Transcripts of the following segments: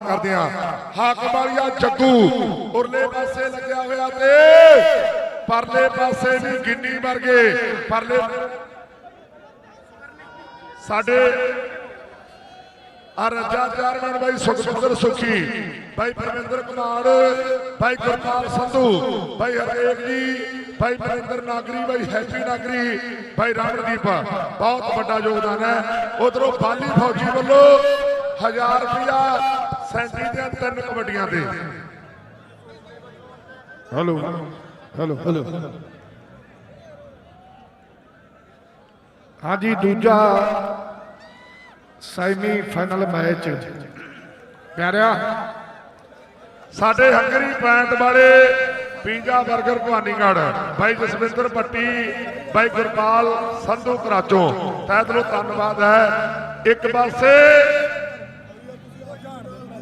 ਕਰਦੇ ਆ ਹਾਕਮ ਵਾਲੀਆ ਜੱਗੂ। ਉਰਲੇ ਪਾਸੇ ਲੱਗਿਆ ਹੋਇਆ ਤੇ ਪਰਲੇ ਪਾਸੇ ਵੀ ਗਿੰਨੀ ਵਰਗੇ ਪਰਲੇ ਸਾਡੇ ਆ ਰੱਜਾ ਚਾਰਮਨ ਬਾਈ ਸੁਖਪਿੰਦਰ ਸੁਖੀ, ਬਾਈ ਪਰਮਿੰਦਰ ਕੁਮਾਰ, ਬਾਈ ਗੁਰਪਾਲ ਸੰਧੂ, ਬਾਈ ਹਰਦੇਵ ਜੀ ਭਾਈ ਪਰਿੰਦਰ ਨਾਗਰੀ, ਬਾਈ ਹੈਪੀ ਨਾਗਰੀ, ਬਾਈ ਰਾਮਦੀਪ। ਬਹੁਤ ਵੱਡਾ ਯੋਗਦਾਨ ਹੈ। ਉਧਰੋਂ ਬਾਲੀ ਫੌਜੀ ਵੱਲੋਂ 1000 ਰੁਪਿਆ ਸੈਂਟਰੀ ਦੀਆਂ ਤਿੰਨ ਕਬੱਡੀਆਂ ਤੇ। Hello hello hello. ਹਾਂਜੀ ਦੂਜਾ ਸੈਮੀ ਫਾਈਨਲ ਮੈਚ। ਪਿਆਰਿਆ। ਸਾਡੇ ਹੰਗਰੀ ਪੈਂਟ ਵਾਲੇ ਪੀਜ਼ਾ 버ਗਰ ਭਵਾਨੀਗੜ੍ਹ ਬਾਈ ਜਸਵਿੰਦਰ ਪੱਟੀ ਬਾਈ ਗੁਰਪਾਲ ਸੰਧੂ ਕਰਾਚੋਂ। ਤਹਿ ਦਿਲੋਂ ਧੰਨਵਾਦ ਹੈ। ਇੱਕ ਪਾਸੇ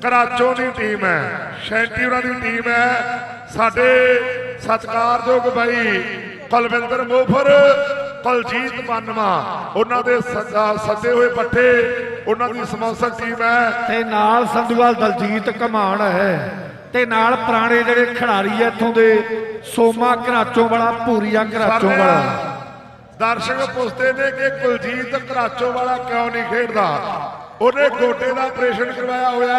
ਕਰਾਚੋਂ ਦੀ ਟੀਮ ਹੈ ਸ਼ੈਂਟੀ ਉਹਨਾਂ ਦੀ ਟੀਮ ਹੈ। ਸਾਡੇ ਸਤਿਕਾਰਯੋਗ ਬਾਈ ਕੁਲਵਿੰਦਰ ਮੋਫਰ ਕੁਲਜੀਤ ਪੰਨਵਾ ਉਹਨਾਂ ਦੇ ਸੱਦਾ- ਸੱਦੇ ਹੋਏ ਪੱਠੇ ਉਹਨਾਂ ਦੀ ਸਪਾਂਸਰ ਟੀਮ ਹੈ। ਤੇ ਨਾਲ ਸੰਧੂਵਾਲ ਦਲਜੀਤ ਕਮਾਨ ਹੈ। ਤੇ ਨਾਲ ਪੁਰਾਣੇ ਜਿਹੜੇ ਖਿਡਾਰੀ ਐ ਇੱਥੋਂ ਦੇ ਸੋਮਾ ਘਰਾਚੋਂ ਵਾਲਾ ਭੂਰੀਆ ਘਰਾਚੋਂ ਵਾਲਾ। ਦਰਸ਼ਕ ਪੁੱਛਦੇ ਨੇ ਕਿ ਕੁਲਜੀਤ ਘਰਾਚੋਂ ਵਾਲਾ ਕਿਉਂ ਨਹੀਂ ਖੇਡਦਾ? ਉਹਨੇ ਗੋਡੇ ਦਾ ਆਪਰੇਸ਼ਨ ਕਰਵਾਇਆ ਹੋਇਆ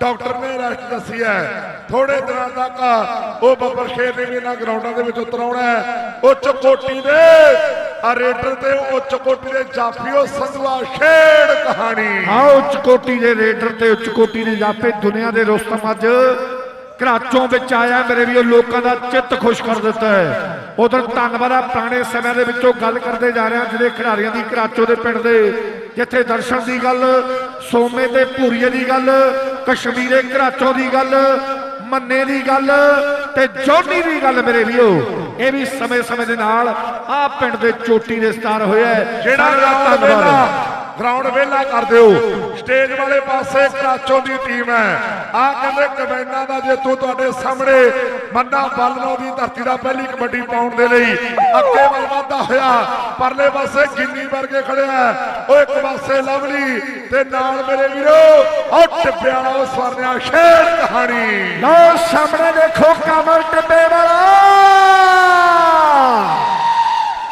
ਡਾਕਟਰ ਨੇ ਰੈਸਟ ਦੱਸੀ ਹੈ। ਥੋੜੇ ਦਿਨਾਂ ਤੱਕ ਉਹ ਬੱਬਰ ਸ਼ੇਰ ਨੇ ਵੀ ਇਹਨਾਂ ਗਰਾਊਂਡਾਂ ਦੇ ਵਿੱਚ ਉਤਰਾਉਣਾ ਹੈ। ਉੱਚ ਕੋਟੀ ਦੇ ਆ ਰੇਡਰ ਤੇ ਉੱਚ ਕੋਟੀ ਦੇ ਜਾਫੀਓ ਸੰਧਵਾ ਖੇਡ ਕਹਾਣੀ। ਹਾਂ ਉੱਚ ਕੋਟੀ ਦੇ ਰੇਡਰ ਤੇ ਉੱਚ ਕੋਟੀ ਦੇ ਜਾਪੇ ਦੁਨੀਆ ਦੇ ਰੁਸਤਮ ਅੱਜ ਘਰਾਚੋਂ ਵਿੱਚ ਆਇਆ ਮੇਰੇ ਵੀ ਲੋਕਾਂ ਦਾ ਚਿੱਤ ਖੁਸ਼ ਕਰ ਦਿੱਤਾ ਹੈ। ਉਧਰ ਧੰਨਵਾਦ ਆ, ਪੁਰਾਣੇ ਸਮਿਆਂ ਦੇ ਵਿੱਚੋਂ ਗੱਲ ਕਰਦੇ ਜਾ ਰਹੇ ਹਾਂ, ਜਿਹੜੇ ਖਿਡਾਰੀਆਂ ਦੀ ਕਰਾਚੋ ਦੇ ਪਿੰਡ ਦੇ ਜਿੱਥੇ ਦਰਸ਼ਨ ਦੀ ਗੱਲ ਸੋਮੇ ਤੇ ਭੂਰੀਏ ਦੀ ਗੱਲ ਕਸ਼ਮੀਰੇ ਘਰਾਚੋਂ ਦੀ ਗੱਲ ਮੰਨੇ ਦੀ ਗੱਲ ਤੇ ਜੋਨੀ ਦੀ ਗੱਲ ਮੇਰੇ ਵੀਓ ਇਹ ਵੀ ਸਮੇਂ-ਸਮੇਂ ਦੇ ਨਾਲ ਆ ਪਿੰਡ ਦੇ ਚੋਟੀ ਦੇ ਸਟਾਰ ਹੋਇਆ। ਜਿਹੜਾ ਧੰਨਵਾਦ ਗਰਾਊਂਡ ਵੇਲਾ ਕਰ ਦਿਓ। ਸਟੇਜ ਵਾਲੇ ਪਾਸੇ ਕਰਾਚੋਂ ਦੀ ਟੀਮ ਹੈ। ਆ ਕਹਿੰਦੇ ਕਮੈਂਡਾਂ ਦਾ ਜੇਤੂ ਤੁਹਾਡੇ ਸਾਹਮਣੇ। ਮੰਨਾ ਬਲਨੋ ਦੀ ਧਰਤੀ ਦਾ ਪਹਿਲੀ ਕਬੱਡੀ ਪਾਉਣ ਦੇ ਲਈ ਅੱਗੇ ਵੱਲ ਵਧਦਾ ਹੋਇਆ। ਪਰਲੇ ਪਾਸੇ ਗਿੰਨੀ ਵਰਗੇ ਖੜਿਆ ਉਹ ਇੱਕ ਪਾਸੇ ਲਵਲੀ ਤੇ ਨਾਲ ਮੇਰੇ ਵੀਰੋ ਉਹ ਟਿੱਬੇ ਵਾਲਾ ਉਹ ਸਵਰਨਿਆ ਸ਼ੇਰ ਕਹਾਣੀ। ਲਓ, ਸਾਹਮਣੇ ਦੇਖੋ, ਕਮਲ ਟਿੱਬੇ ਵਾਲਾ।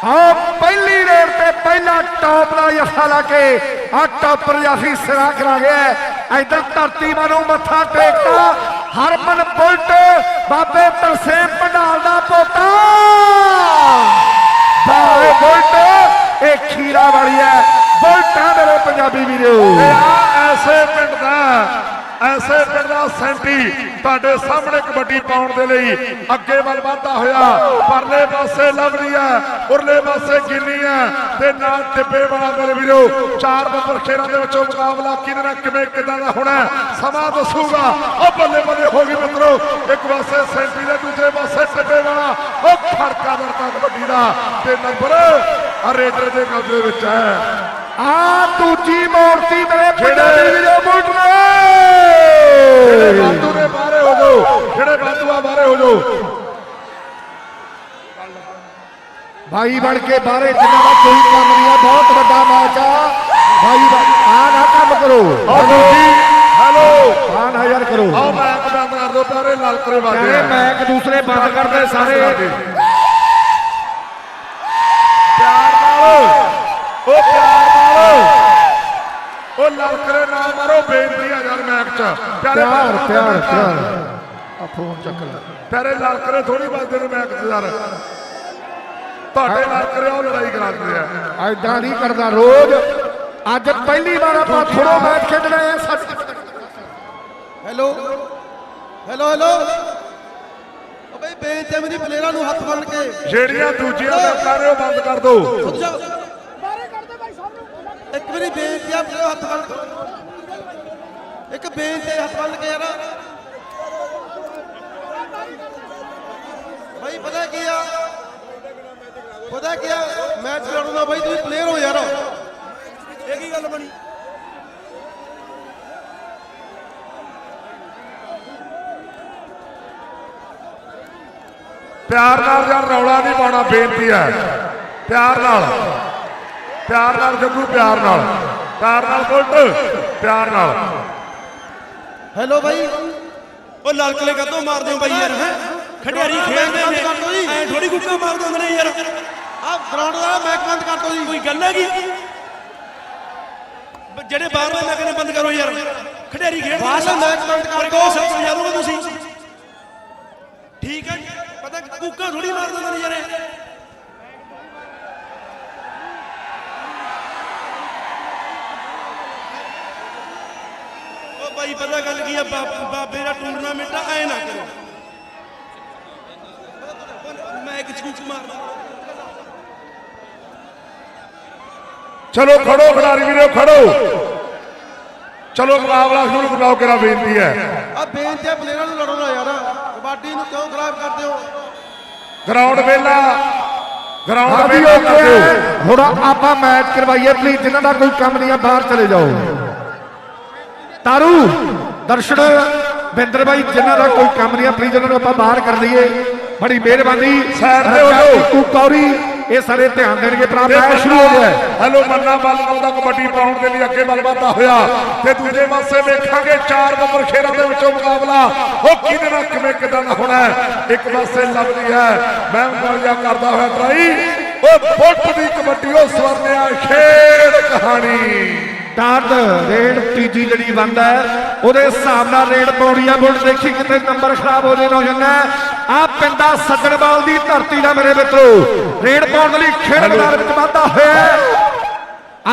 ਆ ਪਹਿਲੀ ਰੇਡ ਪਹਿਲਾ ਟੌਪ ਦਾ ਜਫਾ ਲਾ ਕੇ ਆ ਟੌਪਰ ਜਾਫੀ ਸਿਰਾ ਕਰਾ ਗਿਆ ਇਧਰ ਧਰਤੀ ਮਾਨੂੰ ਮੱਥਾ ਟੇਕਦਾ, ਹਰਮਨ ਬੁਲਟ, ਬਾਬੇ ਤਰਸੇਮ ਪੰਡਾਲ ਦਾ ਪੋਤਾ। ਬਾਏ ਬੁਲਟ, ਇਹ ਖੀਰਾ ਵਾਲੀ ਹੈ। ਬੁਲਟਾਂ ਮੇਰੇ ਪੰਜਾਬੀ ਵੀਰੋ। ਤੇ ਆ ਐਸੇ ਪਿੰਡ ਦਾ ਐਸੇ ਪਿੰਡ ਦਾ ਸੈਂਟੀ ਤੁਹਾਡੇ ਸਾਹਮਣੇ ਕਬੱਡੀ ਪਾਉਣ ਦੇ ਲਈ ਅੱਗੇ ਵੱਲ ਵਧਦਾ ਹੋਇਆ। ਪਰਲੇ ਪਾਸੇ ਲਵਲੀ ਹੈ ਉਰਲੇ ਪਾਸੇ ਗਿੰਨੀ ਹੈ ਤੇ ਨਾਲ ਟਿੱਬੇ ਵਾਲਾ ਮੇਰੇ ਵੀਰੋ ਚਾਰ ਨੰਬਰ ਖੇਰਾਂ ਦੇ ਵਿੱਚੋਂ ਮੁਕਾਬਲਾ ਕਿਹਦੇ ਨਾਲ ਕਿਵੇਂ ਕਿਦਾਂ ਦਾ ਹੋਣਾ ਸਮਾਂ ਦੱਸੂਗਾ। ਉਹ ਬੱਲੇ ਬੱਲੇ ਹੋ ਗਈ ਮਿੱਤਰੋ ਇੱਕ ਪਾਸੇ ਸੈਂਟੀ ਦੇ ਦੂਜੇ ਪਾਸੇ ਟਿੱਬੇ ਵਾਲਾ ਉਹ ਖੜਕਾ ਦਰਤਾ ਕਬੱਡੀ ਦਾ ਤੇ ਨੰਬਰ ਰੇਡਰ ਦੇ ਕਬਜ਼ੇ ਵਿੱਚ ਹੈ। ਆ ਦੂਜੀ ਮੂਰਤੀ ਮੇਰੇ ਪੰਜਾਬੀ ਵੀਰੋ ਜਿਹੜੇ ਦੇ ਹੋ ਜਾਓ ਜਿਹੜੇ ਹੋ ਜਾਓ। ਭਾਈ ਬਣ ਕੇ ਬਾਹਰੇ ਜਿੰਨਾ ਦਾ ਕੋਈ ਕੰਮ ਨਹੀਂ ਆ ਬਹੁਤ ਵੱਡਾ ਮੈਚ ਆ। ਭਾਈ ਆ ਨਾ ਕੰਮ ਕਰੋ। ਜੀ ਹੈਲੋ ਆ ਨਾ ਯਾਰ ਕਰੋ। ਆਓ ਮੈਚ ਬੰਦ ਕਰ ਦਿਓ ਪਿਆਰੇ ਲਲਕਰੇ ਵਾਜੇ ਕਹਿੰਦੇ ਮੈਚ ਦੂਸਰੇ ਬੰਦ ਕਰਦੇ ਸਾਰੇ ਪਿਆਰ ਨਾਲ ਉਹ ਪਿਆਰ ਉਹ ਲਲਕਰੇ ਨਾ ਮਾਰੋ ਬੇਨਤੀ ਆ ਯਾਰ ਮੈਚ ਚ। ਪਿਆਰੇ ਪਿਆਰ ਪਿਆਰ ਪਿਆਰ ਆ ਫੋਨ ਚੱਕ ਲੈ। ਪਿਆਰੇ ਲਲਕਰੇ ਥੋੜੀ ਵੱਜਦੇ ਨੇ ਮੈਚ ਚ ਯਾਰ। ਤੁਹਾਡੇ ਲਲਕਰੇ ਉਹ ਲੜਾਈ ਕਰਾਉਂਦੇ ਆ। ਐਦਾਂ ਨਹੀਂ ਕਰਦਾ ਰੋਜ਼। ਅੱਜ ਪਹਿਲੀ ਵਾਰ ਆਪਾਂ ਥੋੜੋ ਮੈਚ ਖੇਡਣਾ ਹੈ ਸੱਚ। ਹੈਲੋ। Hello hello. ਓ ਬਈ ਬੇਨਤੀ ਹੈ ਮੇਰੀ ਪਲੇਅਰਾਂ ਨੂੰ ਹੱਥ ਬੰਨ ਕੇ। ਜਿਹੜੀਆਂ ਦੂਜੀਆਂ ਮੈਚਾਂ ਨੇ ਉਹ ਬੰਦ ਕਰ ਦਿਓ ਜਾ ਇੱਕ ਵਾਰੀ ਬੇਨਤੀ ਆ ਪਲੇਅਰ ਹੱਥ ਬੰਨ ਇੱਕ ਬੇਨਤੀ ਹੱਥ ਬੰਨ ਕੇ ਯਾਰ। ਭਾਈ ਪਤਾ ਕੀ ਆ? ਪਤਾ ਕੀ ਆ? ਮੈਚ ਲੜੂਗਾ ਭਾਈ ਤੁਸੀਂ ਪਲੇਅਰ ਹੋ ਯਾਰ। ਇਹ ਕੀ ਗੱਲ ਬਣੀ? ਪਿਆਰ ਨਾਲ ਯਾਰ ਰੌਲਾ ਨਹੀਂ ਪਾਉਣਾ, ਬੇਨਤੀ ਹੈ। ਪਿਆਰ ਨਾਲ। ਪਿਆਰ ਨਾਲ ਜੱਗੂ ਪਿਆਰ ਨਾਲ। ਪਿਆਰ ਨਾਲ ਬੁਲਟ ਪਿਆਰ ਨਾਲ। ਹੈਲੋ ਬਾਈ। ਉਹ ਲਲਕਲੇ ਕਦੋਂ ਮਾਰਦੇ ਹੋ ਬਾਈ ਯਾਰ ਹੈ? ਖਿਡਾਰੀ ਖੇਡਦੇ। ਨੇ। ਐ ਥੋੜੀ ਗੁੱਕਾ ਮਾਰਦੇ ਹੁੰਦੇ ਨੇ ਯਾਰ। ਆ ਗਰਾਊਂਡ ਦਾ ਮੈਚ ਬੰਦ ਕਰ ਦਿਓ ਜੀ। ਕੋਈ ਗੱਲ ਹੈਗੀ? ਜਿਹੜੇ ਬਾਹਰ ਵਾਲੇ ਮੈਂ ਕਹਿੰਦਾ ਬੰਦ ਕਰੋ ਯਾਰ। ਖਿਡਾਰੀ ਖੇਡਦੇ ਬਾਹਰਲਾ ਮੈਚ ਬੰਦ ਕਰ ਸਭ ਸਮਝਾ ਤੁਸੀਂ। ਠੀਕ ਹੈ। ਪਤਾ ਕੁੱਕਾ ਥੋੜੀ ਮਾਰ ਦਿੰਦੇ ਨੇ ਯਾਰ। ਬਾਈ ਪਤਾ ਗੱਲ ਕੀ ਆ? ਬਾਪ- ਬਾਬੇ ਦਾ ਟੂਰਨਾਮੈਂਟ ਆ ਐ ਨਾ ਕਰੋ। ਮੈਂ ਇੱਕ ਚੂਕ ਮਾਰਦਾ ਚਲੋ ਖੜੋ ਖਿਡਾਰੀ ਵੀਰੋ ਖੜੋ। ਚਲੋ ਮੁਕਾਬਲਾ ਸ਼ੁਰੂ ਕਰਾਓ ਕਿਰਾ ਬੇਨਤੀ ਹੈ। ਆ ਬੇਨਤੀ ਆ ਪਲੇਅਰਾਂ ਨੂੰ ਲੜੋ ਨਾ ਯਾਰ। ਕਬੱਡੀ ਨੂੰ ਕਿਉਂ ਖਰਾਬ ਕਰਦੇ ਹੋ? ਗਰਾਊਂਡ ਵੇਲਾ। ਗਰਾਊਂਡ ਵੇਲਾ ਓਕੇ। ਕਰ ਦਿਓ ਹੈ ਹੁਣ ਆਪਾਂ ਮੈਚ ਕਰਵਾਈਏ ਪਲੀਜ਼ ਜਿਨ੍ਹਾਂ ਦਾ ਕੋਈ ਕੰਮ ਨਹੀਂ ਆ ਬਾਹਰ ਚਲੇ ਜਾਓ। ਤਾਰੂ ਦਰਸ਼ਨ ਬਿੰਦਰ ਬਾਈ ਜਿਨ੍ਹਾਂ ਦਾ ਕੋਈ ਕੰਮ ਨਹੀਂ ਆ ਪਲੀਜ਼ ਉਹਨਾਂ ਨੂੰ ਆਪਾਂ ਬਾਹਰ ਕਰ ਲਈਏ ਬੜੀ ਮਿਹਰਬਾਨੀ Side ਤੇ ਹੋ ਜਾਓ। ਕੁੱਕੂ ਕੌਰੀ ਇਹ ਸਾਰੇ ਧਿਆਨ ਦੇਣਗੇ ਭਰਾ ਮੈਚ ਸ਼ੁਰੂ ਹੋ ਗਿਆ। ਹੈਲੋ ਮੰਨਾ ਬੱਲ ਦਾ ਕਬੱਡੀ ਪਾਉਣ ਦੇ ਲਈ ਅੱਗੇ ਬੱਲ ਵਧਦਾ ਹੋਇਆ ਤੇ ਦੂਜੇ ਪਾਸੇ ਵੇਖਾਂਗੇ ਚਾਰ ਨੰਬਰ ਖੇਰਾਂ ਦੇ ਵਿੱਚੋਂ ਮੁਕਾਬਲਾ ਉਹ ਕਿਹਦੇ ਨਾਲ ਕਿਵੇਂ ਕਿਦਾਂ ਦਾ ਹੋਣਾ। ਇੱਕ ਪਾਸੇ ਲੱਭਦੀ ਹੈ ਮੈਂ ਗੋਲੀਆਂ ਕਰਦਾ ਹੋਇਆ ਟਰਾਈ ਉਹ ਫੁੱਟ ਦੀ ਕਬੱਡੀ ਉਹ ਸਵਰਨਿਆ ਖੇਡ ਕਹਾਣੀ ਟਾਰਡ ਰੇਡ ਤੀਜੀ ਜਿਹੜੀ ਬੰਦ ਹੈ ਉਹਦੇ ਹਿਸਾਬ ਨਾਲ ਰੇਡ ਪਾਉਣੀ ਆ ਬੁੱਢ ਦੇਖੀ ਕਿਤੇ ਨੰਬਰ ਖਰਾਬ ਹੋ ਜਾਣਾ ਹੋ ਜਾਂਦਾ ਆ ਪਿੰਡਾ ਸੱਜਣਵਾਲ ਦੀ ਧਰਤੀ ਦਾ ਮੇਰੇ ਮਿੱਤਰੋ ਰੇਡ ਪਾਉਣ ਲਈ ਖੇਡ ਮੈਦਾਨ ਵਿੱਚ ਵਾਧਾ ਹੋਇਆ।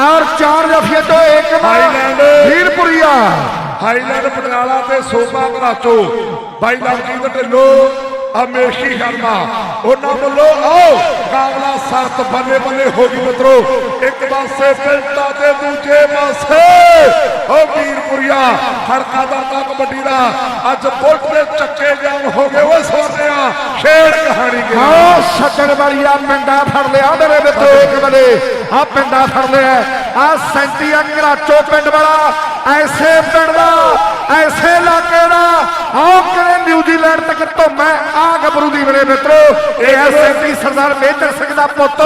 ਔਰ ਚਾਰ ਜਫੀਏ ਤੋਂ ਇੱਕ ਹਾਈਲੈਂਡ। ਵੀਰਪੁਰੀਆ। ਹਾਈਲੈਂਡ ਪਟਿਆਲਾ ਤੇ ਸੋਪਾ ਘਰਾਚੋ। ਬਾਈ ਲਵਜੀਤ ਢਿੱਲੋਂ। ਅਮੇਸ਼ੀ ਸ਼ਰਮਾ। ਉਹਨਾਂ ਵੱਲੋਂ, ਆਓ ਕਾਬਲਾ ਸਰਤ ਬੱਲੇ ਬੱਲੇ ਹੋ ਗਈ ਮਿੱਤਰੋ। ਇੱਕ ਪਾਸੇ ਪਿੰਡਾ ਤੇ ਦੂਜੇ ਪਾਸੇ। ਉਹ ਵੀਰਪੁਰੀਆ ਹਰਕਾ ਦਾ ਤਾਂ ਕਬੱਡੀ ਦਾ। ਅੱਜ ਬੁਲਟ ਦੇ ਚੱਕੇ ਜਾਮ ਹੋ ਗਏ। ਉਹ ਸੋਨਿਆ ਛੇੜ ਕਹਾਣੀ ਕੇ? ਆਓ ਸੱਜਣਵਾਲੀਆ ਪਿੰਡਾ ਫੜ ਲਿਆ ਮੇਰੇ ਮਿੱਤਰੋ, ਇੱਕ ਬਲੇ ਆ ਪਿੰਡਾ ਫੜ ਲਿਆ। ਆ ਸੈਂਟੀਆ ਘਰਾਚੋ ਪਿੰਡ ਵਾਲਾ, ਐਸੇ ਪਿੰਡ ਦਾ ਐਸੇ ਇਲਾਕੇ ਦਾ ਆਓ ਕਿਵੇਂ ਨਿਊਜ਼ੀਲੈਂਡ ਤੱਕ ਧੁੰਮੈ ਆ ਗੱਭਰੂ ਦੀ ਮੇਰੇ ਮਿੱਤਰੋ ਇਹ ਹੈ ਸੈਂਟੀ ਸਰਦਾਰ ਮੇਜਰ ਸਿੰਘ ਦਾ ਪੁੱਤ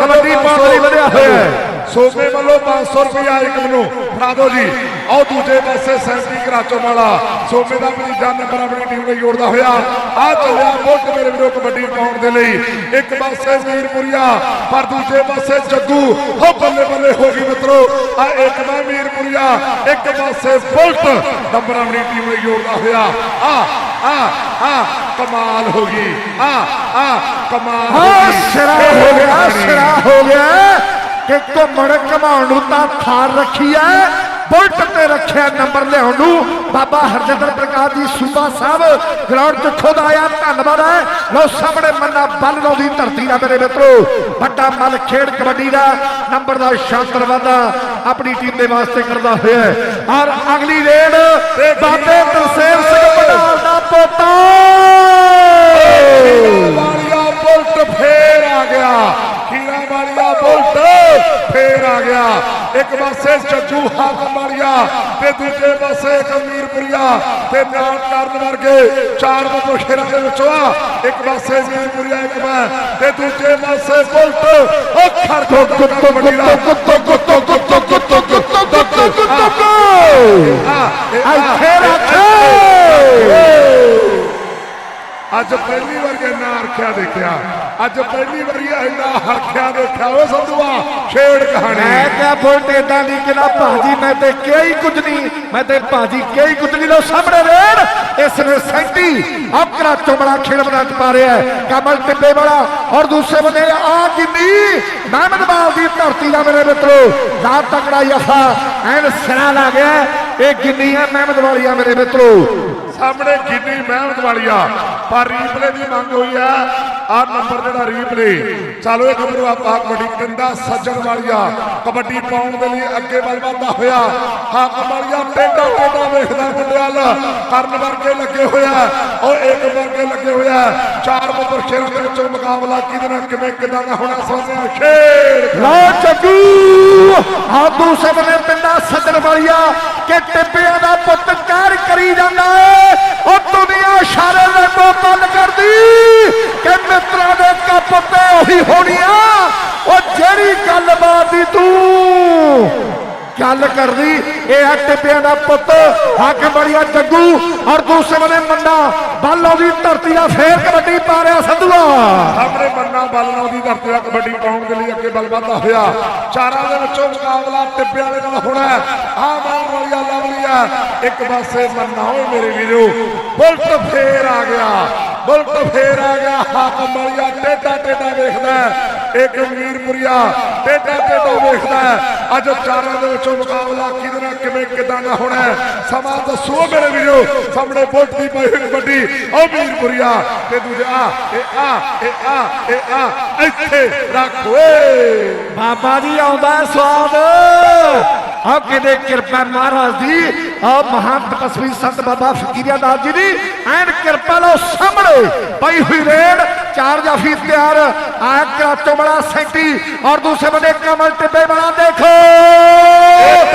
ਕਬੱਡੀ ਪਾਉਣ ਲਈ ਵਧਿਆ ਹੋਇਆ ਹੈ ਸੋਮੇ ਵੱਲੋਂ 500 ਰੁਪਇਆ ਇੱਕ ਨੂੰ ਫੜਾ ਦਿਓ ਜੀ। ਆਓ ਦੂਜੇ ਪਾਸੇ ਸੈਂਟੀ ਕਰਾਚੋ ਵਾਲਾ। ਸੋਮੇ ਦਾ ਭਤੀਜਾ ਨੰਬਰ ਆਪਣੀ ਟੀਮ ਲਈ ਜੋੜਦਾ ਹੋਇਆ। ਆ ਚੱਲਿਆ ਬੁੱਟ ਮੇਰੇ ਵੀਰੋ ਕਬੱਡੀ ਪਾਉਣ ਦੇ ਲਈ। ਇੱਕ ਪਾਸੇ ਮੀਰਪੁਰੀਆ ਪਰ ਦੂਜੇ ਪਾਸੇ ਜੱਗੂ ਹੋ ਬੱਲੇ ਬੱਲੇ ਹੋ ਗਈ ਮਿੱਤਰੋ। ਆ ਇੱਕ ਮੈਂ ਮੀਰਪੁਰੀਆ ਇੱਕ ਪਾਸੇ ਬੁਲਟ। ਨੰਬਰ ਆਪਣੀ ਟੀਮ ਲਈ ਜੋੜਦਾ ਹੋਇਆ। ਆ ਆ ਆ ਕਮਾਲ ਹੋ ਗਈ। ਆ ਆ ਕਮਾਲ ਹੋ ਗਈ। ਸਿਰਾ ਹੋ ਗਿਆ। ਸਿਰਾ ਹੋ ਗਿਆ। ਕਿ ਘੁੰਮਣ ਘਮਾਉਣ ਨੂੰ ਤਾਂ ਥਾਰ ਰੱਖੀ ਐ। ਬੁਲਟ ਤੇ ਰੱਖਿਆ ਨੰਬਰ ਲਿਆਉਣ ਨੂੰ। ਬਾਬਾ ਹਰਜਿੰਦਰ ਪ੍ਰਕਾਸ਼ ਜੀ, ਸੂਬਾ ਸਾਹਿਬ ਗਰਾਊਂਡ 'ਚ ਖੁਦ ਆਇਆ, ਧੰਨਵਾਦ ਹੈ ਲੋ ਸਾਹਮਣੇ ਮੰਨਾ ਬੱਲ ਦੀ ਧਰਤੀ ਦਾ ਮੇਰੇ ਮਿੱਤਰੋ। ਵੱਡਾ ਮੱਲ ਖੇਡ ਕਬੱਡੀ ਦਾ ਨੰਬਰ ਦਾ ਸ਼ਾਨਦਾਰ ਵਾਧਾ ਆਪਣੀ ਟੀਮ ਦੇ ਵਾਸਤੇ ਕਰਦਾ ਹੋਇਆ ਔਰ ਅਗਲੀ ਰੇਡ, ਬਾਬੇ ਤਰਸੇਮ ਸਿੰਘ, ਪਟਾਲ ਦਾ ਪੋਤਾ ਵਾਲੀਆ ਬੁਲਟ ਫੇਰ ਆ ਗਿਆ ਖੀਰਾ ਵਾਲੀਆ ਬੁਲਟ ਫੇਰ ਆ ਗਿਆ ਇੱਕ ਪਾਸੇ ਚੱਜੂ ਹਾਕਮ ਵਾਲੀਆ ਤੇ ਦੂਜੇ ਪਾਸੇ ਕਮੀਰਪੁਰੀਆ ਤੇ ਨਾਲ ਕਰਨ ਵਰਗੇ ਚਾਰ ਬੰਦੋ ਖੇਰਾਂ ਦੇ ਵਿੱਚੋਂ ਆ ਇੱਕ ਪਾਸੇ ਮੀਰਪੁਰੀਆ ਇੱਕ ਮੈਂ ਤੇ ਦੂਜੇ ਪਾਸੇ ਬੁਲਟ ਉਹ ਖੜ ਖੜ ਕੁੱਤੋ ਕਬੱਡੀ ਦਾ ਕੁੱਤੋ ਕੁੱਤੋ ਕੁੱਤੋ ਕੁੱਤੋ ਕੁੱਤੋ ਇੱਥੇ ਰੱਖੋ ਅੱਜ ਪਹਿਲੀ ਹਰਖਿਆ ਦੇਖਿਆ। ਅੱਜ ਪਹਿਲੀ ਵਾਰੀ ਇੰਨਾ ਹਰਖਿਆ ਦੇਖਿਆ। ਓ ਸੰਧੂਆ, ਖੇਡ ਕਹਾਣੀ। ਮੈਂ ਕਿਹਾ ਬੁਲਟ ਏਦਾਂ ਦੀ ਕਿਲਾ ਭਾਜੀ, ਮੈਂ ਤੇ ਕਿਹਾ ਕੁਝ ਨਹੀਂ। ਮੈਂ ਤੇ ਭਾਜੀ ਕਿਹਾ ਕੁਝ ਨਹੀਂ। ਲੋ ਸਾਹਮਣੇ ਰੇਡ। ਇਸ ਨੇ ਸੈਂਟੀ ਆਪਕਰਾ ਚੋਮੜਾ ਖੇਡ ਮੈਦਾਨ ਚ ਪਾ ਰਿਹਾ ਕਮਲ ਟਿੱਬੇ ਵਾਲਾ ਔਰ ਦੂਸਰੇ ਬੰਦੇ ਆ ਕਿੰਨੀ ਮਹਿਮਦਵਾਲ ਦੀ ਧਰਤੀ ਦਾ ਮੇਰੇ ਮਿੱਤਰੋ ਦਾ ਤਕੜਾ ਯਫਾ ਐਨ ਸਿਰਾ ਲਾ ਗਿਆ। ਇਹ ਗਿੰਨੀ ਹੈ ਮਹਿਮਦਵਾਲੀਆ ਮੇਰੇ ਮਿੱਤਰੋ। ਸਾਹਮਣੇ ਗਿੱਨੀ ਮਹਿਮਦ ਵਾਲੀਆ ਪਰ ਰੀਪਲੇ ਦੀ ਮੰਗ ਹੋਈ ਆ ਆ ਨੰਬਰ ਜਿਹੜਾ ਰੀਪਲੇ ਚਲੋ ਇਹ ਖਬਰ ਆਪਾਂ ਕਬੱਡੀ ਪਿੰਡਾ ਸੱਜਣ ਵਾਲੀਆ ਕਬੱਡੀ ਪਾਉਣ ਦੇ ਲਈ ਅੱਗੇ ਵੱਲ ਵਧਦਾ ਹੋਇਆ, ਹਾਕਮ ਵਾਲੀਆ ਟੇਡਾ ਟੇਡਾ ਵੇਖਦਾ ਮੁੰਡਿਆਲ, ਕਰਨ ਵਰਗੇ ਲੱਗੇ ਹੋਇਆ, ਉਹ ਇੱਕ ਵਰਗੇ ਲੱਗੇ ਹੋਇਆ, ਚਾਰ ਨੰਬਰ ਖੇਡ ਦੇ ਵਿੱਚੋਂ ਮੁਕਾਬਲਾ ਕਿਹਦੇ ਨਾਲ, ਕਿਵੇਂ, ਕਿਦਾਂ ਦਾ ਹੋਣਾ ਸੋਨਿਆ ਖੇਡ ਲੋ ਜੱਗੂ ਆ ਦੂਸਰੇ ਬੰਨੇ ਪਿੰਡਾ ਸੱਜਣ ਵਾਲੀਆ ਕਿ ਟਿੱਬਿਆਂ ਦਾ ਪੁੱਤ ਕਹਿਰ ਕਰੀ ਜਾਂਦਾ ਏ। ਉਹ ਦੁਨੀਆ ਇਸ਼ਾਰੇ ਰੰਗੋ ਬੰਦ ਕਰਦੀ ਕਿ ਮਿੱਤਰਾਂ ਦੇ ਕੱਪ ਤੇ ਉਹੀ ਹੋਣੀ ਆ। ਉਹ ਜਿਹੜੀ ਗੱਲਬਾਤ ਦੀ ਤੂੰ ਗੱਲ ਕਰਦੀ। ਇਹ ਆ ਟਿੱਬਿਆਂ ਦਾ ਪੁੱਤ, ਹੱਕ ਬੜੀਆ ਜੱਗੂ। ਔਰ ਦੂਸਰੇ ਬੰਨੇ ਮੰਨਾ ਬਾਲੋਂ ਦੀ ਧਰਤੀ ਦਾ ਫੇਰ ਕਬੱਡੀ ਪਾ ਰਿਹਾ ਸੰਧੂਆ ਸਾਹਮਣੇ ਮੰਨਾ ਬਾਲਣਾ ਦੀ ਧਰਤੀ ਦਾ ਕਬੱਡੀ ਪਾਉਣ ਦੇ ਲਈ ਅੱਗੇ ਬਲ ਵਧਦਾ ਹੋਇਆ। ਚਾਰਾਂ ਦੇ ਵਿੱਚੋਂ ਮੁਕਾਬਲਾ ਟਿੱਬਿਆਂ ਦੇ ਨਾਲ ਹੋਣਾ ਹੈ। ਆਹ ਮਾਰ ਵਾਲੀਆ ਲਵਲੀਆ ਇੱਕ ਪਾਸੇ ਮੰਨਾ ਹੋਏ ਮੇਰੇ ਵੀਰੋ, ਬੁਲਟ ਫੇਰ ਆ ਗਿਆ। ਬੁਲਟ ਫੇਰ ਆ ਗਿਆ ਹਾਕਮ ਵਾਲੀਆ ਟੇਡਾ ਟੇਡਾ ਵੇਖਦਾ ਇੱਕ ਵੀਰਪੁਰੀਆ ਟੇਡਾ ਟੇਡਾ ਵੇਖਦਾ ਅੱਜ ਚਾਰਾਂ ਦੇ ਵਿੱਚੋਂ ਮੁਕਾਬਲਾ ਕਿਹਦੇ ਨਾਲ, ਕਿਵੇਂ, ਕਿਦਾਂ ਦਾ ਹੋਣਾ ਸਮਾਂ ਦੱਸੋ ਮੇਰੇ ਵੀਰੋ, ਸਾਹਮਣੇ ਬੁਲਟ ਦੀ ਪਈ ਹੋਈ ਕਬੱਡੀ ਉਹ ਵੀਰਪੁਰੀਆ ਤੇ ਦੂਜਾ, ਇਹ ਆ ਇਹ ਆ ਇਹ ਆ, ਇੱਥੇ ਰੱਖ ਓਏ। ਬਾਬਾ ਜੀ ਆਉਂਦਾ ਹੈ ਸਵਾਦ। ਆ ਕਿਤੇ ਕਿਰਪਾ ਮਹਾਰਾਜ ਦੀ? ਆ ਮਹਾਨ ਤਪਸਵੀ ਸੰਤ ਬਾਬਾ ਫਕੀਰਿਆ ਦਾਸ ਜੀ ਦੀ। ਐਨ ਕਿਰਪਾ ਲੋ ਸਾਹਮਣੇ। ਪਈ ਹੋਈ ਰੇਡ ਚਾਰ ਜਾਫੀ ਤਿਆਰ। ਆ ਕਰਾਚੋ ਬੜਾ ਸੈਂਟੀ। ਔਰ ਦੂਸਰੇ ਬੰਦੇ ਕਮਲ ਟਿੱਬੇ ਬੜਾ ਦੇਖੋ।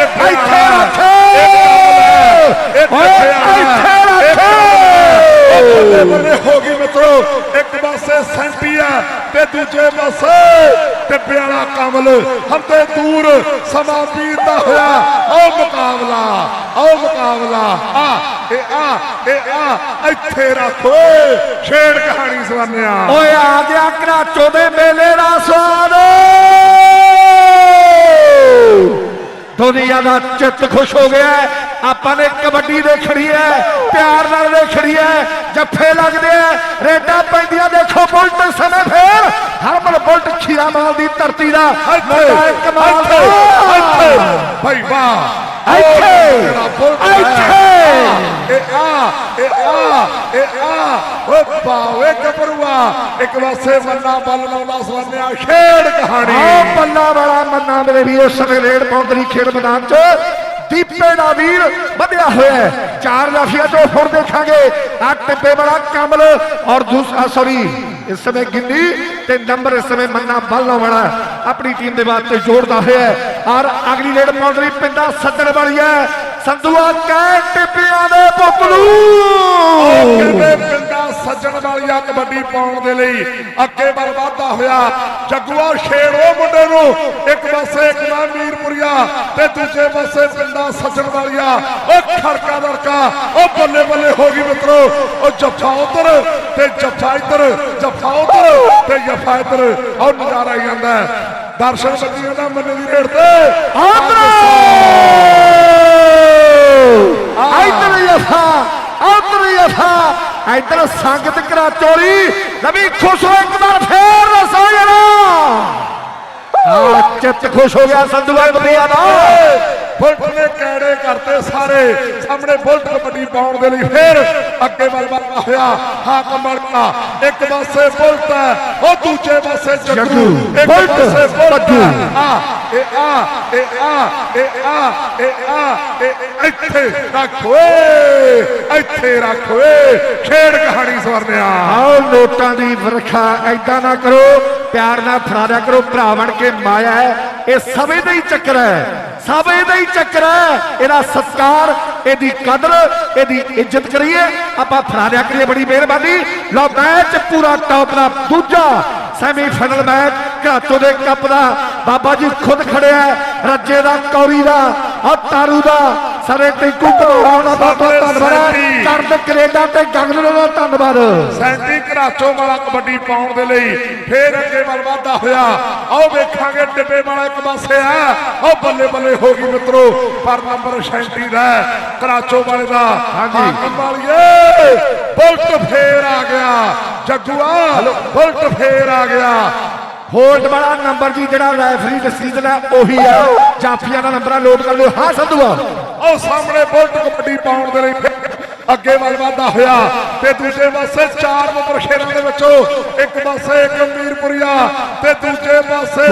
ਇੱਥੇ ਵਾਲਾ। ਰੱਖੋ। ਵਾਲਾ। ਇੱਥੇ ਇਹ ਬੱਲੇ ਬੱਲੇ ਹੋ ਗਈ ਮਿੱਤਰੋ, ਇੱਕ ਪਾਸੇ ਸੈਂਟੀ ਆ ਤੇ ਦੂਜੇ ਪਾਸੇ ਟਿੱਬੇ ਵਾਲਾ ਕਮਲ। ਹੰਤੇ ਦੂਰ ਸਮਾਂ ਬੀਤਦਾ ਹੋਇਆ ਉਹ ਮੁਕਾਬਲਾ ਉਹ ਮੁਕਾਬਲਾ। ਆ, ਇਹ ਆ ਇਹ ਆ, ਇੱਥੇ ਰੱਖ ਓਏ, ਛੇੜ ਕਹਾਣੀ ਸਵਾਨਿਆ। ਓਏ ਆ ਗਿਆ ਕਰਾਚੋ ਦੇ ਮੇਲੇ ਦਾ ਸਵਾਦ। ਦੁਨੀਆ ਦਾ ਚਿੱਤ ਖੁਸ਼ ਹੋ ਗਿਆ ਆਪਾਂ ਨੇ ਕਬੱਡੀ ਦੇਖਣੀ ਹੈ ਪਿਆਰ ਨਾਲ ਦੇਖਣੀ ਹੈ ਜੱਫੇ ਲੱਗਦੇ ਆ ਰੇਡਾਂ ਪੈਂਦੀਆਂ ਦੇਖੋ ਬੁਲਟ ਸਮੇਂ ਫੇਰ। ਹਰਮਨ ਬੁਲਟ ਖੀਰਾ ਮਾਲ ਦੀ ਧਰਤੀ ਦਾ ਕਮਾਲ ਦਾ। ਇੱਥੇ। ਭਾਈ ਵਾਹ। ਇੱਥੇ, ਜਿਹੜਾ ਬੁਲਟ ਹੈ। ਇੱਥੇ। ਇਹ ਆ ਇਹ ਆ ਇਹ ਆ। ਓ ਬਾਵੇ ਕਬਰੂਆ ਇੱਕ ਪਾਸੇ ਮੰਨਾ ਬਲ ਲਾਉਂਦਾ ਸਵਾਨਿਆ ਖੇਡ ਕਹਾਣੀ। ਆ ਬੱਲਾ ਵਾਲਾ ਮੰਨਾ ਮੇਰੇ ਵੀਰ ਇਸ ਸਮੇਂ ਰੇਡ ਪੌਂਦਰੀ ਖੇਡ ਮੈਦਾਨ 'ਚ। ਦੀਪੇ ਦਾ ਵੀਰ ਵਧਿਆ ਹੋਇਆ। ਚਾਰ ਲਾਫੀਆਂ ਤੋਂ ਹੁਣ ਦੇਖਾਂਗੇ ਆ ਟਿੱਬੇ ਵਾਲਾ ਕਮਲ ਔਰ ਦੂਸਰਾ ਸੌਰੀ ਇਸ ਸਮੇਂ ਗਿੰਨੀ ਤੇ ਨੰਬਰ ਇਸ ਸਮੇਂ ਮੰਨਾ ਬੱਲਾ ਵਾਲਾ ਆਪਣੀ ਟੀਮ ਦੇ ਵਾਸਤੇ ਜੋੜਦਾ ਹੋਇਆ। ਔਰ ਅਗਲੀ ਰੇਡ ਪੌਂਦਰੀ ਪਿੰਡਾ ਸੱਜਣ ਵਾਲੀ ਹੈ ਸੰਧੂਆ ਕਹਿ ਟਿੱਬਿਆਂ ਦੇ ਕਹਿੰਦੇ ਪਿੰਡਾਂ ਸੱਜਣ ਵਾਲੀਆ ਕਬੱਡੀ ਪਾਉਣ ਦੇ ਲਈ। ਅੱਗੇ ਵੱਲ ਵਧਦਾ ਹੋਇਆ। ਜੱਗੂਆ ਛੇੜ ਉਹ ਮੁੰਡੇ ਨੂੰ। ਇੱਕ ਪਾਸੇ ਇਕਮਾ ਮੀਰਪੁਰੀਆ ਤੇ ਦੂਜੇ ਪਾਸੇ ਪਿੰਡਾਂ ਸੱਜਣ ਵਾਲੀਆ। ਉਹ ਖੜਕਾ ਦਰਕਾ ਉਹ ਬੱਲੇ ਬੱਲੇ ਹੋ ਗਈ ਮਿੱਤਰੋ। ਉਹ ਜੱਫਾ ਉਧਰ ਤੇ ਜੱਫਾ ਇੱਧਰ ਜੱਫਾ ਉਧਰ ਤੇ ਜੱਫਾ ਇੱਧਰ। ਉਹ ਨਜ਼ਾਰਾ ਹੀ ਜਾਂਦਾ ਹੈ। ਦਰਸ਼ਨ ਬੱਜੀਆਂ ਦਾ ਮੰਨੇ ਦੀ ਰੇਡ ਤੇ। ਇਧਰ ਯਫਾ ਉਧਰ ਯਫਾ ਇਧਰ ਸੰਗਤ ਕਰਾ ਚੋਲੀ ਨਵੀ ਖੁਸ਼ ਹੋ ਇੱਕ ਵਾਰ ਫੇਰ ਰਸੋ ਜਰਾ ਆ ਚਿੱਤ ਖੁਸ਼ ਹੋ ਗਿਆ ਸੰਧੂਆ ਬੰਦਿਆ ਦਾ। ਬੁਲਟ ਨੇ ਕੈੜੇ ਕਰਤੇ ਸਾਰੇ ਸਾਹਮਣੇ ਬੁਲਟ ਕਬੱਡੀ ਪਾਉਣ ਦੇ ਲਈ ਫੇਰ ਅੱਗੇ ਵੱਲ ਵੱਧਦਾ ਹੋਇਆ ਹਾਕਮ ਬਲਕਾ ਇੱਕ ਪਾਸੇ ਬੁਲਟ ਉਹ ਦੂਜੇ ਪਾਸੇ ਜੱਗੂ ਇੱਕ ਪਾਸੇ ਬੁਲਟ। ਆ ਇਹ ਆ ਇਹ ਆ ਇਹ ਆ ਇਹ ਆ ਇੱਥੇ ਰੱਖ ਓਏ, ਇੱਥੇ ਰੱਖ ਓਏ, ਖੇਡ ਕਹਾਣੀ ਸਵਰਨਿਆ। ਆਓ ਨੋਟਾਂ ਦੀ ਵਰਖਾ ਐਦਾਂ ਨਾ ਕਰੋ, ਪਿਆਰ ਨਾਲ ਫੜਾ ਕਰੋ, ਭਰਾ ਬਣ ਕੇ ਮਾਇਆ ਹੈ, ਇਹ ਸਭੇ ਦਾ ਹੀ ਚੱਕਰ ਹੈ, ਸਭੇ ਦਾ ਹੀ ਚੱਕਰ ਹੈ, ਇਹਦਾ ਸਤਕਾਰ, ਇਹਦੀ ਕਦਰ, ਇਹਦੀ ਇੱਜ਼ਤ ਕਰੀਏ, ਆਪਾਂ ਫਰਾਰਿਆ ਕਰੀਏ ਬੜੀ ਮਿਹਰਬਾਨੀ। ਲਓ ਮੈਚ ਪੂਰਾ ਟੌਪ ਦਾ ਦੂਜਾ ਸੈਮੀਫਾਈਨਲ ਮੈਚ ਘਾਟੋ ਦੇ ਕੱਪ ਦਾ। ਬਾਬਾ ਜੀ ਖੁਦ ਖੜਿਆ ਰੱਜੇ ਦਾ ਕੌਰੀ ਦਾ ਆ ਤਾਰੂ ਦਾ ਸਾਰੇ ਟਿੰਕੂ ਘਰੋੜਾ ਦਾ ਬਹੁਤ ਬਹੁਤ ਧੰਨਵਾਦ। ਕਰਦ ਕੈਨੇਡਾ ਤੇ ਗੰਗਲ ਦਾ ਧੰਨਵਾਦ। ਸੈਂਟੀ ਘਰਾਚੋ ਵਾਲਾ ਕਬੱਡੀ ਪਾਉਣ ਦੇ ਲਈ ਫੇਰ ਅੱਗੇ ਵੱਲ ਵਧਦਾ ਹੋਇਆ। ਆਓ ਵੇਖਾਂਗੇ ਟਿੱਬੇ ਵਾਲਾ ਇੱਕ ਪਾਸੇ ਆ। ਆਓ ਬੱਲੇ ਬੱਲੇ ਹੋ ਗਈ ਮਿੱਤਰੋ ਪਰ ਨੰਬਰ 37 ਦਾ ਘਰਾਚੋ ਵਾਲੇ ਦਾ। ਹਾਕਮ ਵਾਲੀਏ ਬੁਲਟ ਫੇਰ ਆ ਗਿਆ। ਜੱਗੂਆ ਬੁਲਟ ਫੇਰ ਆ ਗਿਆ। ਹੋਲਡ ਵਾਲਾ ਨੰਬਰ ਜੀ ਜਿਹੜਾ ਰੈਫਰੀ ਡਿਸੀਜਨ ਹੈ ਉਹੀ ਹੈ ਜਾਫੀਆਂ ਦਾ ਨੰਬਰਾਂ ਲੋਡ ਕਰ ਲਿਓ। ਹਾਂ ਸੰਧੂਆ। ਉਹ ਸਾਹਮਣੇ ਬੁਲਟ ਕਬੱਡੀ ਪਾਉਣ ਦੇ ਲਈ ਅੱਗੇ ਵੱਲ ਵਧਦਾ ਹੋਇਆ ਤੇ ਦੂਜੇ ਪਾਸੇ ਚਾਰ ਨੰਬਰ ਸ਼ੇਰਾਂ ਦੇ ਵਿੱਚੋਂ ਇੱਕ ਪਾਸੇ ਗੰਭੀਰਪੁਰੀਆ ਤੇ ਦੂਜੇ ਪਾਸੇ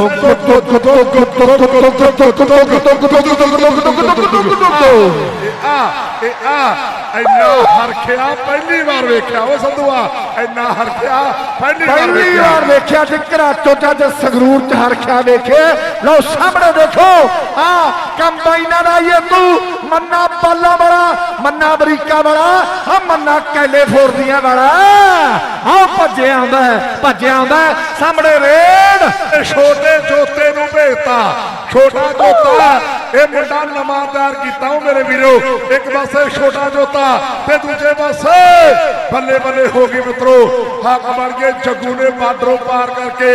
ਆ ਇਹ ਆ ਇੰਨਾ ਹਰਖਿਆ ਪਹਿਲੀ ਵਾਰ ਵੇਖਿਆ ਉਹ ਸੰਧੂਆ ਇੰਨਾ ਹਰਖਿਆ ਪਹਿਲੀ ਵਾਰ ਵੇਖਿਆ ਕਿ ਘਰਾਟੋ ਜੱਜ ਸੰਗਰੂਰ ਚ ਹਰਖਿਆ ਵੇਖੇ ਲਓ ਸਾਹਮਣੇ ਦੇਖੋ ਆ ਕੰਬਾਈਨਾਂ ਦਾ ਇਹ ਤੂੰ ਮੰਨਾ ਪਾਲਾ ਵਾਲਾ ਮੰਨਾ ਅਮਰੀਕਾ ਵਾਲਾ ਆ ਮੰਨਾ ਕੈਲੇ ਫੋਰਦੀਆਂ ਵਾਲਾ। ਆ ਭੱਜਿਆ ਆਉਂਦਾ ਹੈ, ਭੱਜਿਆ ਆਉਂਦਾ ਸਾਹਮਣੇ ਰੇਡ ਛੋਟੇ ਜੋਤੇ ਨੂੰ ਭੇਜਤਾ। ਛੋਟਾ ਜੋਤਾ ਇਹ ਮੁੰਡਾ ਤਿਆਰ ਕੀਤਾ ਉਹ ਮੇਰੇ ਵੀਰੋ। ਇੱਕ ਪਾਸੇ ਛੋਟਾ ਜੋਤਾ ਤੇ ਦੂਜੇ ਪਾਸੇ ਬੱਲੇ ਬੱਲੇ ਹੋ ਗਈ ਮਿੱਤਰੋ। ਹੱਕ ਬਣ ਕੇ ਜੱਗੂ ਨੇ ਬਾਰਡਰੋਂ ਪਾਰ ਕਰਕੇ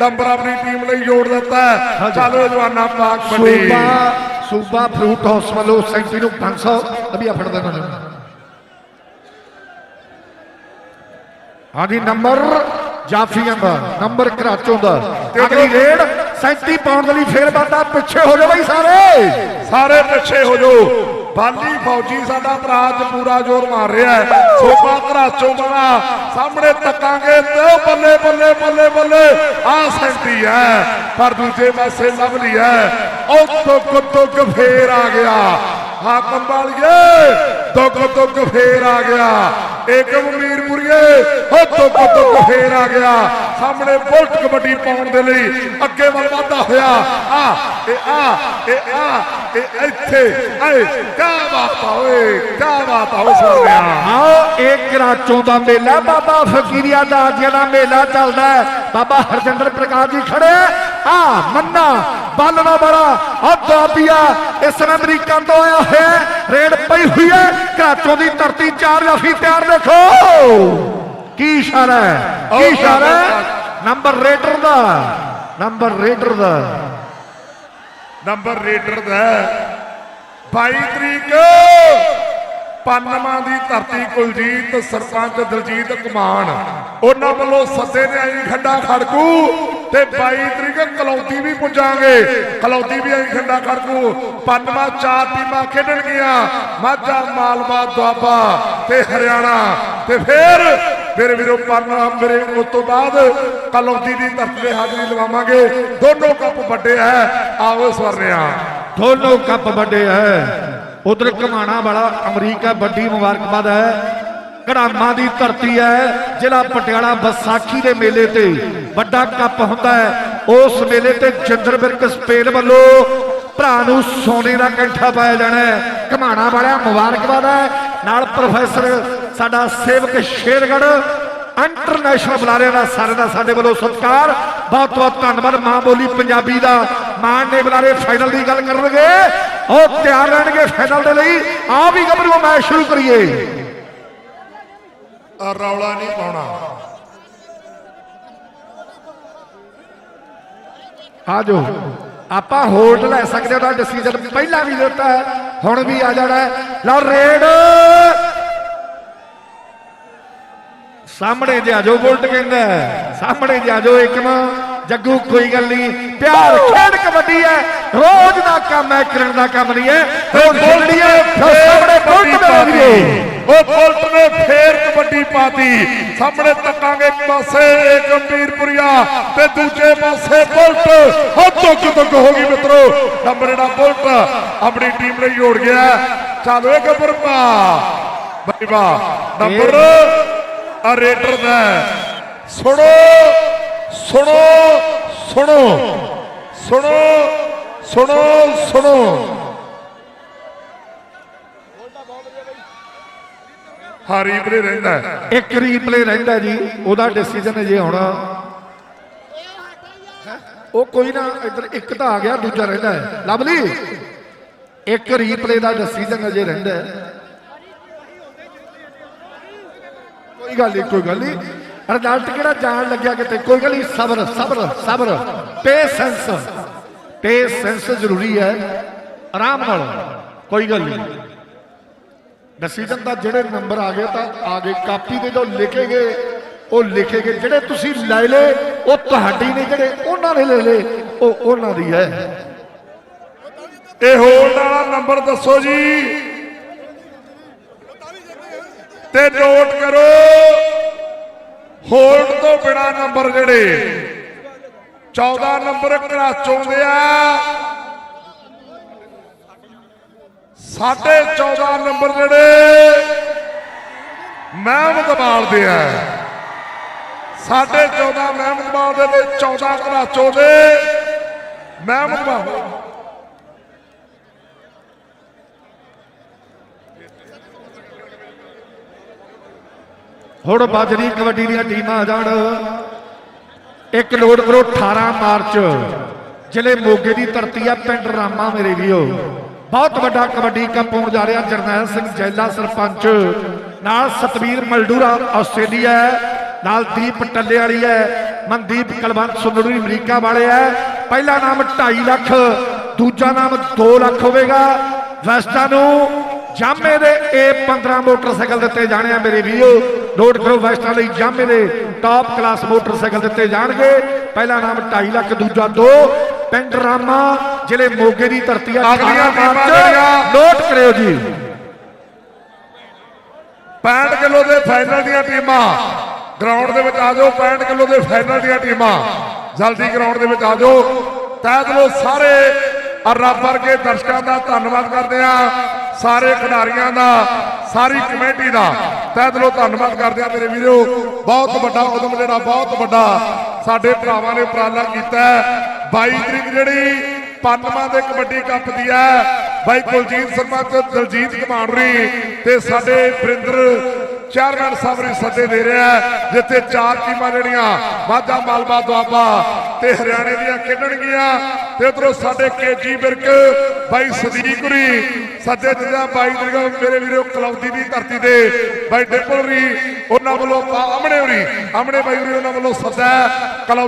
ਨੰਬਰ ਆਪਣੀ ਟੀਮ ਲਈ ਜੋੜ ਦਿੱਤਾ। ਚੱਲ ਜਵਾਨਾ ਪਾਕ ਬੰਡੀ ਸੂਬਾ ਸੂਬਾ ਫਰੂਟ ਹਾਊਸ ਵੱਲੋਂ ਸੈਂਟੀ ਨੂੰ 500 ਅਭੀ ਫੜ ਦੇਣਾ ਨੇ ਹਾਂਜੀ ਨੰਬਰ ਜਾਫੀਆਂ ਦਾ ਨੰਬਰ ਕਰਾਚੋਂ ਦਾ। ਅਗਲੀ ਰੇਡ 37 ਪਾਉਂਡ ਦੇ ਲਈ ਫੇਰ ਬਾਤਾ ਪਿੱਛੇ ਹੋ ਜਾਓ ਬਈ ਸਾਰੇ। ਸਾਰੇ ਪਿੱਛੇ ਹੋ ਜਾਓ। ਬਾਲੀ ਫੌਜੀ ਸਾਡਾ ਭਰਾ ਅੱਜ ਪੂਰਾ ਜ਼ੋਰ ਮਾਰ ਰਿਹਾ ਹੈ। ਸੋਪਾ ਘਰਾਚੋਂ ਬਣਾ ਸਾਹਮਣੇ ਤੱਕਾਂਗੇ ਤੇ ਬੱਲੇ ਬੱਲੇ ਬੱਲੇ ਬੱਲੇ। ਆ ਸੈਂਟੀ ਹੈ। ਪਰ ਦੂਜੇ ਪਾਸੇ ਲਵਲੀ ਹੈ। ਉਹ ਤੁੱਕ ਤੁੱਕ ਫੇਰ ਆ ਗਿਆ। ਹਾਕਮ ਵਾਲੀਏ ਤੁੱਕ ਤੁੱਕ ਫੇਰ ਆ ਗਿਆ। ਏਕਮ ਮੀਰਪੁਰੀਏ ਉਹ ਤੁੱਕ ਤੁੱਕ ਫੇਰ ਆ ਗਿਆ। ਸਾਹਮਣੇ ਬੁਲਟ ਕਬੱਡੀ ਪਾਉਣ ਦੇ ਲਈ ਅੱਗੇ ਵੱਲ ਵਧਦਾ ਹੋਇਆ। ਆ, ਇਹ ਆ ਇਹ ਆ, ਇਹ ਇੱਥੇ, ਆਏ ਕਾ ਬਾਤ ਆ ਕਾ ਬਾਤ ਆ ਸੋਹਣਿਆ ਆਓ ਇਹ ਕਰਾਚੋਂ ਦਾ ਮੇਲਾ, ਬਾਬਾ ਫਕੀਰੀਆ ਦਾ ਜਿਹੜਾ ਮੇਲਾ ਚੱਲਦਾ ਬਾਬਾ ਹਰਜਿੰਦਰ ਪ੍ਰਕਾਸ਼ ਜੀ ਖੜੇ ਆ ਮੰਨਾ ਬਾਲਣਾ ਬੜਾ ਆ ਦਾਬੀਆ ਇਸ ਨੇ ਅਮਰੀਕਾ ਤੋਂ ਆਇਆ ਹੈ ਰੇਡ ਪਈ ਹੋਈ ਹੈ ਕਰਾਚੋਂ ਦੀ ਧਰਤੀ ਚਾਰ ਜਾਫੀ ਤਿਆਰ ਦੇਖੋ। ਕੀ ਇਸ਼ਾਰਾ ਹੈ? ਕੀ ਇਸ਼ਾਰਾ ਨੰਬਰ ਰੇਡਰ ਦਾ ਨੰਬਰ ਰੇਡਰ ਦਾ। ਨੰਬਰ ਰੇਡਰ ਦਾ 22 ਤਰੀਕ। ਪੰਨਵਾਂ ਦੀ ਧਰਤੀ ਕੁਲਜੀਤ, ਸਰਪੰਚ ਦਲਜੀਤ ਕੁਮਾਨ। ਉਹਨਾਂ ਵੱਲੋਂ ਸੱਦੇ ਨੇ ਆਈ ਖੱਡਾ ਖੜਕੂ ਤੇ 22 ਤਰੀਕ ਕਲੌਦੀ ਵੀ ਪੁੱਜਾਂਗੇ। ਕਲੌਦੀ ਵੀ ਆਈ ਖੱਡਾ ਖੜਕੂ। ਪੰਨਵਾਂ ਚਾਰ ਟੀਮਾਂ ਖੇਡਣਗੀਆਂ ਮਾਝਾ, ਮਾਲਵਾ, ਦੁਆਬਾ ਤੇ ਹਰਿਆਣਾ। ਤੇ ਫਿਰ ਮੇਰੇ ਵੀਰੋ ਪੰਨਵਾ ਮੇਰੇ ਉਸ ਤੋਂ ਬਾਅਦ ਕਲੌਦੀ ਦੀ ਧਰਤੀ ਤੇ ਹਾਜ਼ਰੀ ਲਵਾਵਾਂਗੇ। ਦੋਨੋਂ ਕੱਪ ਵੱਡੇ ਹੈ ਆਓ ਸਵਰਨਿਆ। ਦੋਨੋਂ ਕੱਪ ਵੱਡੇ ਹੈ ਉਧਰ ਕਮਾਣਾ ਵਾਲਾ ਅਮਰੀਕਾ ਵੱਡੀ ਮੁਬਾਰਕਬਾਦ ਹੈ। ਕੜਾਮਾ ਦੀ ਧਰਤੀ ਹੈ, ਜ਼ਿਲ੍ਹਾ ਪਟਿਆਲਾ ਵਿਸਾਖੀ ਦੇ ਮੇਲੇ ਤੇ ਵੱਡਾ ਕੱਪ ਹੁੰਦਾ ਹੈ। ਉਸ ਮੇਲੇ ਤੇ ਚੰਦਰ ਬਿਰਕ ਸਪੇਨ ਵੱਲੋਂ ਭਰਾ ਨੂੰ ਸੋਨੇ ਦਾ ਕੈਂਠਾ ਪਾਇਆ ਜਾਣਾ ਹੈ। ਕਮਾਣਾ ਵਾਲਿਆ ਮੁਬਾਰਕਬਾਦ ਹੈ। ਨਾਲ ਪ੍ਰੋਫੈਸਰ ਸਾਡਾ ਸੇਵਕ ਸ਼ੇਰਗੜ੍ਹ ਇੰਟਰਨੈਸ਼ਨਲ ਬੁਲਾਰਿਆਂ ਦਾ ਸਾਰੇ ਦਾ ਸਾਡੇ ਵੱਲੋਂ ਸਤਿਕਾਰ। ਬਹੁਤ ਬਹੁਤ ਧੰਨਵਾਦ। ਮਾਂ ਬੋਲੀ ਪੰਜਾਬੀ ਦਾ ਮਾਣ ਨੇ ਬੁਲਾਰੇ ਫਾਈਨਲ ਦੀ ਗੱਲ ਕਰਨਗੇ। ਉਹ ਤਿਆਰ ਰਹਿਣਗੇ ਫਾਈਨਲ ਦੇ ਲਈ। ਆ ਵੀ ਗੱਭਰੂ ਮੈਚ ਸ਼ੁਰੂ ਕਰੀਏ। ਆ ਰੌਲਾ ਨਹੀਂ ਪਾਉਣਾ। ਆ ਜਾਓ ਆਪਾਂ ਹੋਲਡ ਲੈ ਸਕਦੇ ਹਾਂ ਉਹਦਾ ਡਿਸੀਜਨ ਪਹਿਲਾਂ ਵੀ ਦਿੱਤਾ ਹੈ ਹੁਣ ਵੀ ਆ ਜਾਣਾ ਹੈ। ਲਓ ਰੇਡ। ਸਾਹਮਣੇ ਜਾ ਜੋ ਬੁਲਟ ਕਹਿੰਦਾ। ਸਾਹਮਣੇ ਜਾ ਜੋ ਇੱਕ ਨਾ ਜੱਗੂ ਕੋਈ ਗੱਲ ਨਹੀਂ ਪਿਆਰ ਖੇਡ ਕਬੱਡੀ ਹੈ ਰੋਜ਼ ਦਾ ਕੰਮ ਹੈ ਕਰਨ ਦਾ ਕੰਮ ਨਹੀਂ ਹੈ ਰੋਜ਼ ਬੋਲਣੀ ਹੈ ਫਿਰ ਸਾਹਮਣੇ ਬੁਲਟ ਦੇ ਵੀਰੇ ਉਹ ਬੁਲਟ ਨੇ ਫੇਰ ਕਬੱਡੀ ਪਾਤੀ। ਸਾਹਮਣੇ ਤੱਕਾਂਗੇ ਇੱਕ ਪਾਸੇ ਗੰਭੀਰਪੁਰੀਆ ਤੇ ਦੂਜੇ ਪਾਸੇ ਬੁਲਟ। ਹੋ ਤੁੱਕ ਤੁੱਕ ਹੋ ਗਈ ਮਿੱਤਰੋ ਨੰਬਰ ਜਿਹੜਾ ਬੁਲਟ ਆਪਣੀ ਟੀਮ ਲਈ ਜੋੜ ਗਿਆ। ਚੱਲ ਏ ਗੱਬਰਪਾ ਬਾਈ ਵਾਹ ਨੰਬਰ ਆ ਰੇਡਰ ਦਾ। ਸੁਣੋ ਸੁਣੋ ਸੁਣੋ ਸੁਣੋ ਸੁਣੋ ਸੁਣੋ। ਹਾਰੀ ਬਰੇ ਰਹਿੰਦਾ ਹੈ। ਇੱਕ ਰੀਪਲੇ ਰਹਿੰਦਾ ਜੀ ਉਹਦਾ ਡਿਸੀਜਨ ਜੇ ਆਉਣਾ ਉਹ ਕੋਈ ਨਾ ਇੱਧਰ ਇੱਕ ਤਾਂ ਆ ਗਿਆ ਦੂਜਾ ਰਹਿੰਦਾ ਹੈ। ਲਵਲੀ ਇੱਕ ਰੀਪਲੇ ਦਾ ਡਿਸੀਜਨ ਅਜੇ ਰਹਿੰਦਾ ਹੈ ਕੋਈ ਗੱਲ ਨਹੀਂ, ਕੋਈ ਗੱਲ ਨਹੀਂ। ਰਿਜ਼ਲਟ ਕਿਹੜਾ ਜਾਣ ਲੱਗਿਆ ਕਿਤੇ? ਕੋਈ ਗੱਲ ਨਹੀਂ, ਸਬਰ ਸਬਰ ਸਬਰ। ਪੇਸ਼ੈਂਸ ਪੇਸ਼ੈਂਸ ਜ਼ਰੂਰੀ ਹੈ। ਆਰਾਮ ਨਾਲ। ਕੋਈ ਗੱਲ ਨਹੀਂ। ਡਿਸੀਜਨ ਦਾ ਜਿਹੜੇ ਨੰਬਰ ਆ ਗਏ ਤਾਂ ਆ ਗਏ। ਕਾਪੀ ਤੇ ਜੋ ਲਿਖੇ ਗਏ, ਉਹ ਲਿਖੇ ਗਏ। ਜਿਹੜੇ ਤੁਸੀਂ ਲੈ ਲਏ, ਉਹ ਤੁਹਾਡੀ ਨਹੀਂ, ਜਿਹੜੇ ਉਹਨਾਂ ਨੇ ਲੈ ਲਏ, ਉਹ ਉਹਨਾਂ ਦੀ ਹੈ। ਇਹ ਹੋਲਡ ਵਾਲਾ ਨੰਬਰ ਦੱਸੋ ਜੀ। ਤੇ ਨੋਟ ਕਰੋ। ਹੋਲਡ ਤੋਂ ਬਿਨਾ ਨੰਬਰ ਜਿਹੜੇ 14 ਨੰਬਰ ਘਰਾਚੋਂ ਦੇ ਆ। ਸਾਢੇ 14 ਨੰਬਰ ਜਿਹੜੇ ਮਹਿਮਦਵਾਲ ਦੇ ਆ। ਸਾਢੇ 14 ਮਹਿਮਦਵਾਲ ਦੇ ਤੇ 14 ਘਰਾਚੋਂ ਦੇ ਮਹਿਮਦਵਾਲ ਹੁਣ ਬਾਜਰੀ ਕਬੱਡੀ ਦੀਆਂ ਟੀਮਾਂ ਆ ਜਾਣ। ਇੱਕ ਲੋਡ ਕਰੋ 18 ਮਾਰਚ, ਜ਼ਿਲ੍ਹੇ ਮੋਗੇ ਦੀ ਧਰਤੀ ਆ, ਪਿੰਡ ਰਾਮਾ ਮੇਰੇ ਵੀਰੋ। ਬਹੁਤ ਵੱਡਾ ਕਬੱਡੀ ਕੱਪ ਹੋਣ ਜਾ ਰਿਹਾ, ਜਰਨੈਲ ਸਿੰਘ ਜੈਲਾ ਸਰਪੰਚ। ਨਾਲ ਸਤਵੀਰ ਮਲਡੂਰਾ, ਆਸਟ੍ਰੇਲੀਆ ਨਾਲ ਦੀਪ ਟੱਲੇ ਵਾਲੀ ਹੈ। ਮਨਦੀਪ ਕਲਵੰਤ ਸੁੰਦਰੀ ਅਮਰੀਕਾ ਵਾਲੇ ਹੈ। ਪਹਿਲਾ ਨਾਮ 2.5 ਲੱਖ, ਦੂਜਾ ਨਾਮ 2 ਲੱਖ ਹੋਵੇਗਾ। ਵੈਸਟਾ ਨੂੰ ਜਾਮੇ ਦੇ A15 ਮੋਟਰਸਾਈਕਲ ਦਿੱਤੇ ਜਾਣੇ ਆ ਮੇਰੇ ਵੀਰੋ। ਨੋਟ ਕਰੋ ਵੈਸਟਾ ਲਈ ਜਾਮੇ ਦੇ ਟਾਪ ਕਲਾਸ ਮੋਟਰਸਾਈਕਲ ਦਿੱਤੇ ਜਾਣਗੇ। ਪਹਿਲਾ ਨਾਮ 2.5 ਲੱਖ ਦੂਜਾ 2 ਪਿੰਡ ਰਾਮਾ ਜ਼ਿਲ੍ਹੇ ਮੋਗੇ ਦੀ ਧਰਤੀ ਆ ਅਗਲੀਆਂ 18 ਮਾਰਚ। ਟੀਮਾਂ ਜਿਹੜੀਆਂ- ਨੋਟ ਕਰਿਓ ਜੀ। 65 ਕਿਲੋ ਦੇ ਫਾਈਨਲ ਦੀਆਂ ਟੀਮਾਂ। ਗਰਾਊਂਡ ਦੇ ਵਿੱਚ ਆ ਜਾਓ 65 ਕਿਲੋ ਦੇ ਫਾਈਨਲ ਦੀਆਂ ਟੀਮਾਂ। ਜਲਦੀ ਗਰਾਊਂਡ ਦੇ ਵਿੱਚ ਆ ਜਾਓ। ਤਹਿ ਦਿਲੋਂ ਸਾਰੇ ਰੱਬ ਵਰਗੇ ਦਰਸ਼ਕਾਂ ਦਾ ਧੰਨਵਾਦ ਕਰਦੇ ਆ ਸਾਰੇ ਖਿਡਾਰੀਆਂ ਦਾ ਸਾਰੀ ਕਮੇਟੀ ਦਾ। ਤਹਿ ਦਿਲੋਂ ਧੰਨਵਾਦ ਕਰਦੇ ਆ ਮੇਰੇ ਵੀਰੋ। ਬਹੁਤ ਵੱਡਾ ਉਦਮ ਜਿਹੜਾ, ਬਹੁਤ ਵੱਡਾ ਸਾਡੇ ਭਰਾਵਾਂ ਨੇ ਉਪਰਾਲਾ ਕੀਤਾ ਹੈ। 22 ਤਰੀਕ ਜਿਹੜੀ ਪੰਨਵਾਂ ਦੇ ਕਬੱਡੀ ਕੱਪ ਦੀ ਹੈ। ਬਾਈ ਕੁਲਜੀਤ ਸ਼ਰਮਾ ਦਲਜੀਤ ਕਮਾਂਡਰੀ ਤੇ ਸਾਡੇ ਵਰਿੰਦਰ ਚੇਅਰਮੈਨ ਸਾਹਿਬ ਨੇ ਸੱਦੇ ਦੇ ਰਿਹਾ ਜਿੱਥੇ ਚਾਰ ਟੀਮਾਂ ਜਿਹੜੀਆਂ ਮਾਝਾ ਮਾਲਵਾ ਦੁਆਬਾ ਤੇ ਹਰਿਆਣੇ ਦੀਆਂ ਖੇਡਣਗੀਆਂ ਤੇ ਉਧਰੋਂ ਸਾਡੇ ਕੇਜੀ ਬਿਰਕ, ਬਾਈ ਸਦੀਕੁਰੀ ਸੱਦੇ ਜਿਹੜਾ ਬਾਈ ਜਿਹੜਾ ਮੇਰੇ ਵੀਰੋ ਕਲੌਦੀ ਦੀ ਧਰਤੀ ਤੇ ਬਾਈ ਡਿਪਲਰੀ ਉਹਨਾਂ ਵੱਲੋਂ ਆਮਣੇ ਹੋਰੀ ਆਮਣੇ ਬਾਈ ਹੋਰੀ ਉਹਨਾਂ ਵੱਲੋਂ ਸੱਦਾ ਹੈ। ਕਲੌ